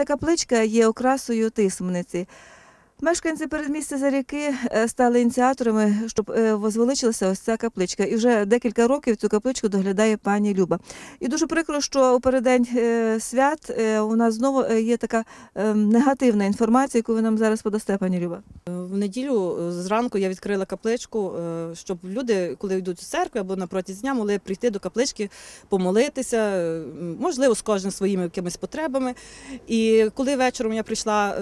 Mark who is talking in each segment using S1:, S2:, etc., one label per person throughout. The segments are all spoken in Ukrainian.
S1: Ця капличка є окрасою тисмениці. Мешканці передмістя Заріки е, стали ініціаторами, щоб е, возвеличилася ось ця капличка. І вже декілька років цю капличку доглядає пані Люба. І дуже прикро, що у переддень е, свят у нас знову є така негативна інформація, яку ви нам зараз подасте, пані Люба.
S2: В неділю зранку я відкрила капличку, щоб люди, коли йдуть у церкву або на протязі дня, могли прийти до каплички, помолитися, можливо, з кожним своїми якимись потребами. І коли вечором я прийшла.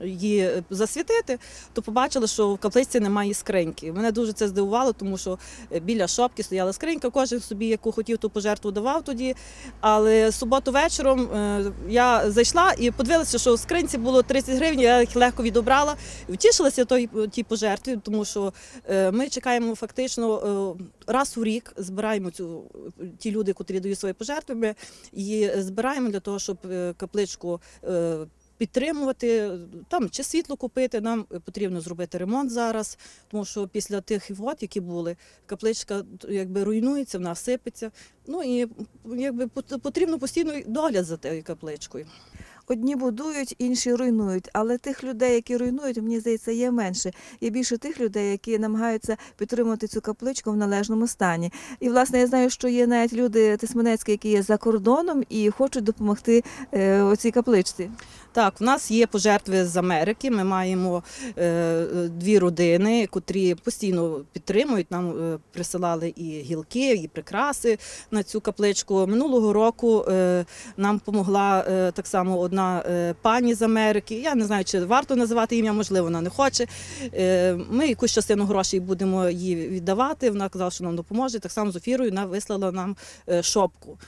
S2: Е, Її засвітити, то побачила, що в капличці немає скриньки. Мене дуже це здивувало, тому що е, біля шопки стояла скринька, кожен собі яку хотів ту пожертву давав тоді. Але суботу вечором е, я зайшла і подивилася, що в скринці було 30 гривень, я їх легко відобрала. Втішилася той, тій пожертві, тому що е, ми чекаємо фактично е, раз у рік, збираємо цю, ті люди, котрі дають свої пожертви, ми її збираємо для того, щоб е, капличку. Підтримувати там чи світло купити. Нам потрібно зробити ремонт зараз, тому що після тих вод, які були, капличка якби руйнується, вона сипеться. Ну і якби потрібно постійно догляд за тією капличкою.
S1: Одні будують, інші руйнують. Але тих людей, які руйнують, мені здається, є менше. Є більше тих людей, які намагаються підтримувати цю капличку в належному стані. І власне я знаю, що є навіть люди тисменецькі, які є за кордоном і хочуть допомогти е, оцій капличці.
S2: Так, в нас є пожертви з Америки. Ми маємо е, дві родини, котрі постійно підтримують. Нам е, присилали і гілки, і прикраси на цю капличку. Минулого року е, нам допомогла так само одна пані з Америки. Я не знаю, чи варто називати ім'я, можливо, вона не хоче. Ми якусь частину грошей будемо їй віддавати. Вона казала, що нам допоможе. Так само з офірою вона вислала нам шопку.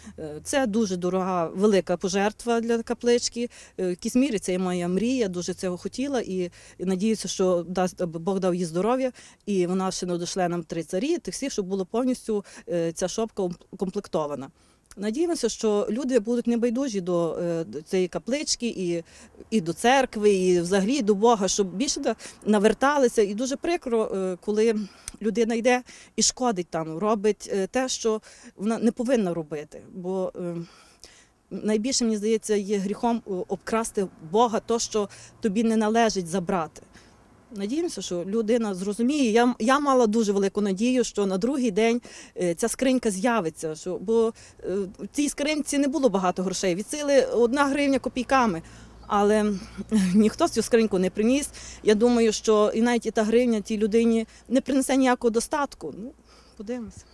S2: Це дуже дорога, велика пожертва для каплички. В якійсь мірі це є моя мрія, дуже цього хотіла і, надіюся, що дасть Бог дав їй здоров'я, і вона ще не дошле нам три царі, тих всіх, щоб було повністю е, ця шопка укомплектована. Надіємося, що люди будуть небайдужі до, е, до цієї каплички і, і до церкви, і взагалі до Бога, щоб більше наверталися. І дуже прикро, е, коли людина йде і шкодить там, робить е, те, що вона не повинна робити. Бо е, найбільше, мені здається, є гріхом е, обкрасти Бога, то, що тобі не належить забрати. Надіємося, що людина зрозуміє. Я, я мала дуже велику надію, що на другий день е, ця скринька з'явиться. Що, бо е, в цій скринці не було багато грошей. Від сили одна гривня копійками. Але ніхто цю скриньку не приніс. Я думаю, що і навіть і та гривня тій людині не принесе ніякого достатку. Ну, подивимося.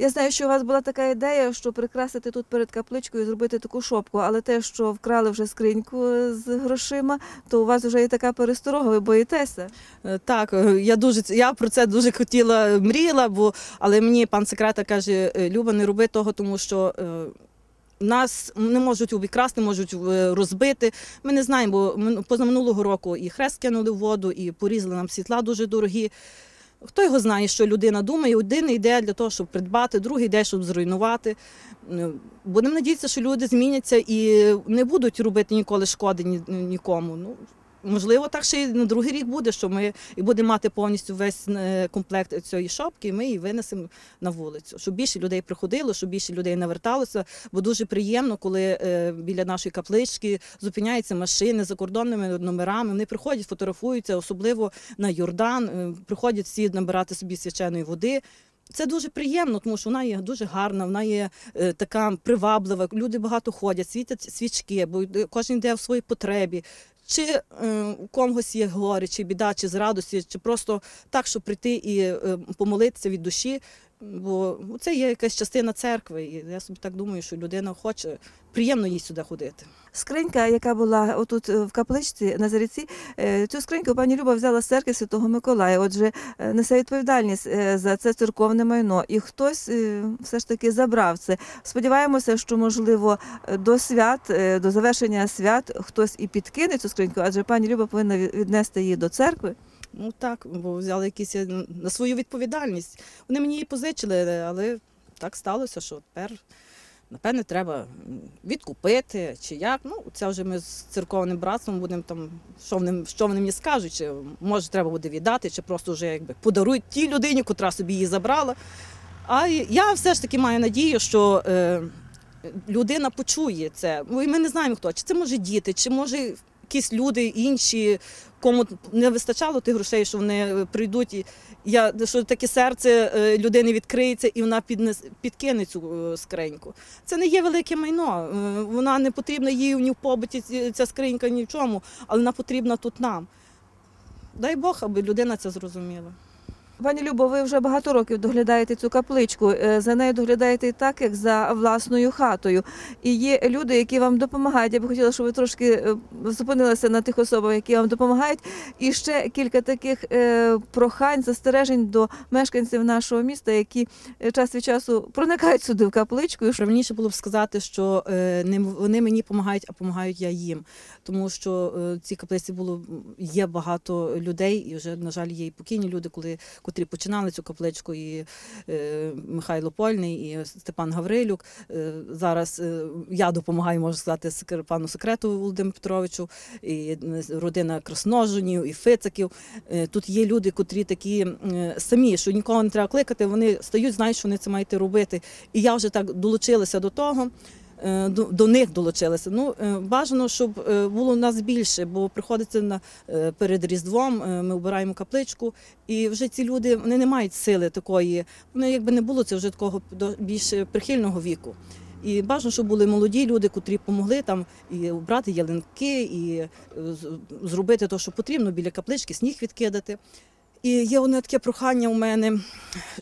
S1: Я знаю, що у вас була така ідея, що прикрасити тут перед капличкою, зробити таку шопку, але те, що вкрали вже скриньку з грошима, то у вас вже є така пересторога, ви боїтеся.
S2: Е, Так, е, я дуже я про це дуже хотіла, мріяла, бо але мені пан секретар каже: «Е, Люба, не роби того, тому що. е, Нас не можуть обікрасти, можуть е, розбити. Ми не знаємо, бо мин- позаминулого року і хрест кинули в воду, і порізали нам світла дуже дорогі. Хто його знає, що людина думає? Один йде для того, щоб придбати, другий йде, щоб зруйнувати. Е, Будемо надіятися, що люди зміняться і не будуть робити ніколи шкоди ні- нікому. Ну, Можливо, так ще й на другий рік буде, що ми і будемо мати повністю весь е, комплект цієї шопки, і ми її винесемо на вулицю, щоб більше людей приходило, щоб більше людей наверталося. Бо дуже приємно, коли е, біля нашої каплички зупиняються машини з закордонними номерами. Вони приходять, фотографуються, особливо на Йордан. е, Приходять всі набирати собі свяченої води. Це дуже приємно, тому що вона є дуже гарна, вона є е, така приваблива. Люди багато ходять, світять свічки, бо кожен йде в своїй потребі. Чи е, у когось є горе, чи біда, чи з радості, чи просто так, щоб прийти і е, помолитися від душі. Бо це є якась частина церкви, і я собі так думаю, що людина хоче приємно їй сюди ходити.
S1: Скринька, яка була отут е, в капличці на Заріці, е, цю скриньку пані Люба взяла з церкви Святого Миколая. Отже, е, несе відповідальність за це церковне майно. І хтось все ж таки забрав це. Сподіваємося, що можливо до свят, до завершення свят хтось і підкине цю скриньку, адже пані Люба повинна віднести її до церкви.
S2: Ну так, бо взяли якісь е, на свою відповідальність. Вони мені її позичили, але так сталося, що тепер. Напевне, треба відкупити чи як. Ну, це вже ми з церковним братством будемо там, що вони, що вони мені скажуть, чи може треба буде віддати, чи просто вже якби подарують тій людині, котра собі її забрала. А я все ж таки маю надію, що е, людина почує це. Ми не знаємо хто. Чи це може діти, чи може якісь люди інші, кому не вистачало тих грошей, що вони е, прийдуть. І я, що таке серце е, людини відкриється і вона піднес, підкине цю е, скриньку. Це не є велике майно. Вона не потрібна їй ні в побуті, ця скринька ні в чому, але вона потрібна тут нам. Дай Бог, аби людина це зрозуміла.
S1: Пані Любо, ви вже багато років доглядаєте цю капличку. Е, За нею доглядаєте так, як за власною хатою. І є люди, які вам допомагають. Я би хотіла, щоб ви трошки е, зупинилися на тих особах, які вам допомагають. І ще кілька таких е, прохань, застережень до мешканців нашого міста, які час від часу проникають сюди в капличку.
S2: Правильніше було б сказати, що не вони мені допомагають, а допомагають я їм. Тому що в цій каплиці було є багато людей, і вже, на жаль, є і покійні люди, коли котрі починали цю капличку, і е, Михайло Польний, і Степан Гаврилюк. Е, зараз е, я допомагаю, можна сказати, пану секрету Володимиру Петровичу, і родина Красноженів, і Фицаків. Тут є люди, котрі такі самі, що нікого не треба кликати, вони стають, знають, що вони це мають робити. І я вже так долучилася до того. Е, До, них долучилася. Ну е, бажано, щоб е, було нас більше, бо приходиться перед Різдвом. Ми обираємо капличку, і вже ці люди вони не мають сили такої. Вони якби не було це вже такого більш прихильного віку. І бажано, щоб були молоді люди, котрі допомогли там і обрати ялинки, і зробити те, що потрібно біля каплички, сніг відкидати. І є одне таке прохання у мене,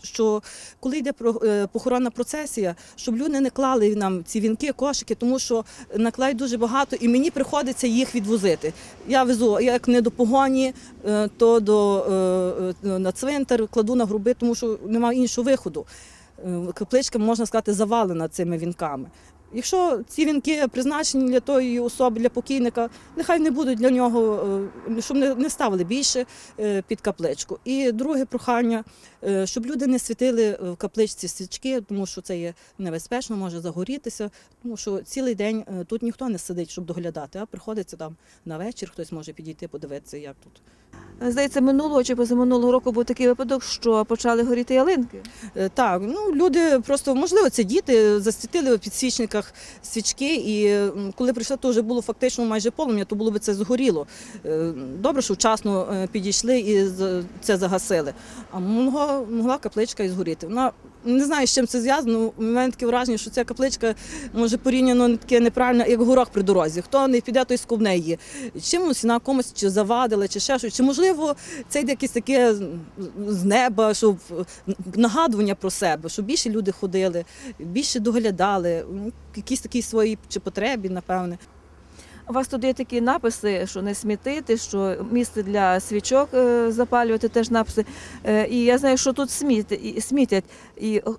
S2: що коли йде е, похоронна процесія, щоб люди не клали нам ці вінки, кошики, тому що наклають дуже багато, і мені приходиться їх відвозити. Я везу як не до погоні, е, то до е, на цвинтар кладу на груби, тому що немає іншого виходу. Капличка, можна сказати, завалена цими вінками. Якщо ці вінки призначені для тої особи, для покійника, нехай не будуть для нього, е, щоб не ставили більше е, під капличку. І друге прохання, щоб люди не світили в капличці свічки, тому що це є небезпечно, може загорітися, тому що цілий день е, тут ніхто не сидить, щоб доглядати, а приходиться там на вечір, хтось може підійти, подивитися, як тут.
S1: Здається, минулого чи позаминулого року був такий випадок, що почали горіти ялинки.
S2: Е, Так, ну люди просто можливо це діти засвітили в підсвічниках свічки, і коли прийшла, то вже було фактично майже полум'я, то було б це згоріло. Е, Добре, що вчасно е, підійшли і це загасили. А могла, капличка і згоріти. Вона не знаю, з чим це зв'язано. У мене таке враження, що ця капличка може порівняно таке неправильно, як горох при дорозі. Хто не піде, той сковне її. Чимось вона комусь чи завадила, чи ще щось. Чи можливо це йде якесь таке з- неба, щоб нагадування про себе, щоб більше люди ходили, більше доглядали, якісь такі свої чи потребі, напевне.
S1: У вас тут є такі написи, що не смітити, що місце для свічок е, запалювати, теж написи. Е, І я знаю, що тут смітять.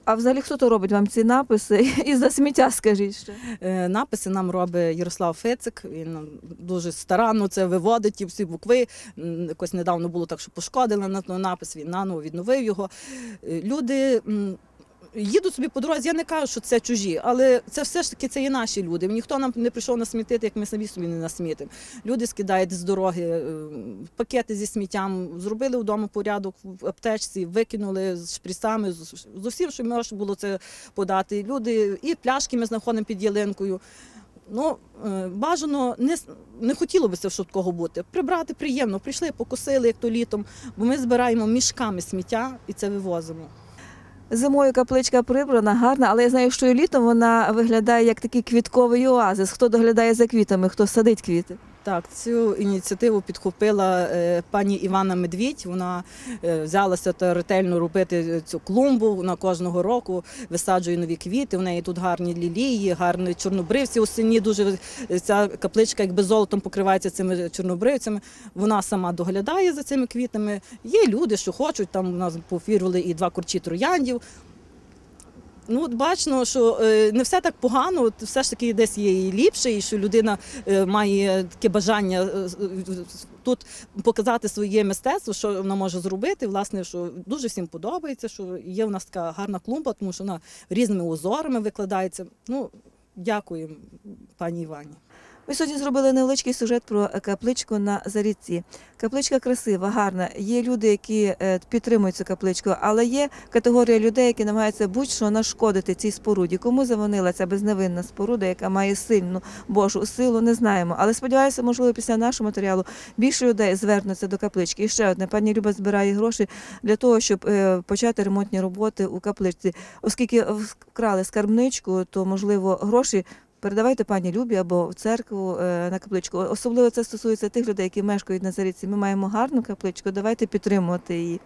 S1: А взагалі хто то робить вам ці написи? І за сміття скажіть ще.
S2: Е, Написи нам робить Ярослав Фицик. Він дуже старанно це виводить, ті всі букви. Якось недавно було так, що пошкодили на напис, він наново відновив його. Люди. М, Їдуть собі по дорозі, я не кажу, що це чужі, але це все ж таки це є наші люди. Ніхто нам не прийшов насмітити, як ми самі собі не насмітимо. Люди скидають з дороги е, пакети зі сміттям, зробили вдома порядок в аптечці, викинули з шприцами, з усім, що можна було це подати. Люди і пляшки ми знаходимо під ялинкою. Ну, е, бажано не, не хотіло би це щоб такого бути. Прибрати приємно, прийшли, покосили, як то літом, бо ми збираємо мішками сміття і це вивозимо.
S1: Зимою капличка прибрана, гарна, але я знаю, що і літом вона виглядає як такий квітковий оазис. Хто доглядає за квітами, хто садить квіти.
S2: Так, цю ініціативу підхопила е, пані Івана Медвідь. Вона е, взялася та ретельно робити цю клумбу. Вона кожного року висаджує нові квіти. У неї тут гарні лілії, гарні чорнобривці осені. Дуже ця капличка якби золотом покривається цими чорнобривцями. Вона сама доглядає за цими квітами. Є люди, що хочуть. Там у нас пофірували і два корчі трояндів. Ну, от бачно, що е, не все так погано, от все ж таки десь є і ліпше, і що людина е, має таке бажання е, тут показати своє мистецтво, що вона може зробити. Власне, що дуже всім подобається, що є в нас така гарна клумба, тому що вона різними узорами викладається. Ну, дякую пані Івані.
S1: Ми сьогодні зробили невеличкий сюжет про капличку на Заріці. Капличка красива, гарна. Є люди, які е, підтримують цю капличку, але є категорія людей, які намагаються будь-що нашкодити цій споруді. Кому завонила ця безневинна споруда, яка має сильну Божу силу, не знаємо. Але сподіваюся, можливо, після нашого матеріалу більше людей звернуться до каплички. І ще одне, пані Люба збирає гроші для того, щоб е, почати ремонтні роботи у капличці. Оскільки вкрали скарбничку, то можливо гроші передавайте пані Любі або в церкву е, на капличку. Особливо це стосується тих людей, які мешкають на Заріці. Ми маємо гарну капличку. Давайте підтримувати її.